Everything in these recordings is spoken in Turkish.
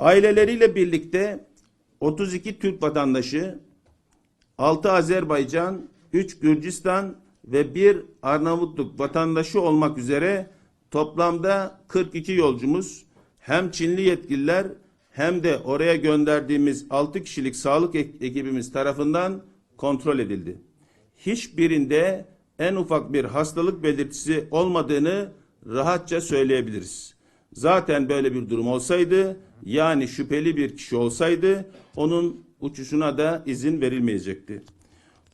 Aileleriyle birlikte 32 Türk vatandaşı, 6 Azerbaycan, 3 Gürcistan ve 1 Arnavutluk vatandaşı olmak üzere toplamda 42 yolcumuz hem Çinli yetkililer hem de oraya gönderdiğimiz 6 kişilik sağlık ek- ekibimiz tarafından kontrol edildi. Hiçbirinde en ufak bir hastalık belirtisi olmadığını rahatça söyleyebiliriz. Zaten böyle bir durum olsaydı yani şüpheli bir kişi olsaydı onun uçuşuna da izin verilmeyecekti.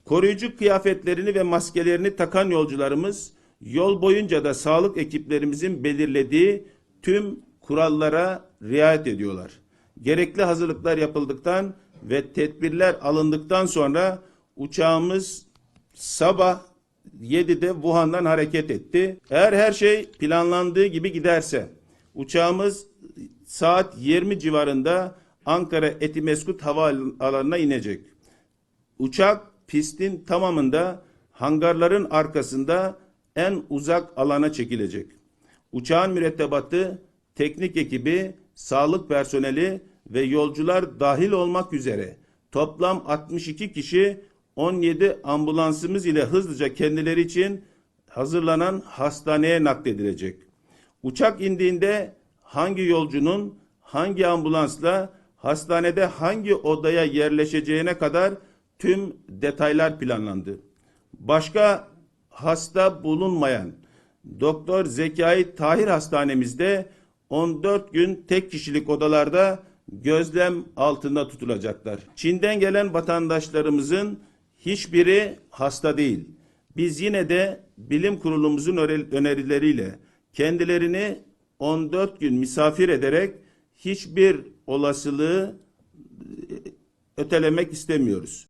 Koruyucu kıyafetlerini ve maskelerini takan yolcularımız yol boyunca da sağlık ekiplerimizin belirlediği tüm kurallara riayet ediyorlar. Gerekli hazırlıklar yapıldıktan ve tedbirler alındıktan sonra uçağımız sabah 7'de Wuhan'dan hareket etti. Eğer her şey planlandığı gibi giderse uçağımız saat 20 civarında Ankara Etimeskut Havaalanı'na inecek. Uçak pistin tamamında hangarların arkasında en uzak alana çekilecek. Uçağın mürettebatı, teknik ekibi, sağlık personeli ve yolcular dahil olmak üzere toplam 62 kişi 17 ambulansımız ile hızlıca kendileri için hazırlanan hastaneye nakledilecek. Uçak indiğinde hangi yolcunun hangi ambulansla hastanede hangi odaya yerleşeceğine kadar tüm detaylar planlandı. Başka hasta bulunmayan Doktor Zekai Tahir Hastanemizde 14 gün tek kişilik odalarda gözlem altında tutulacaklar. Çin'den gelen vatandaşlarımızın hiçbiri hasta değil. Biz yine de bilim kurulumuzun önerileriyle kendilerini 14 gün misafir ederek hiçbir olasılığı e, ötelemek istemiyoruz.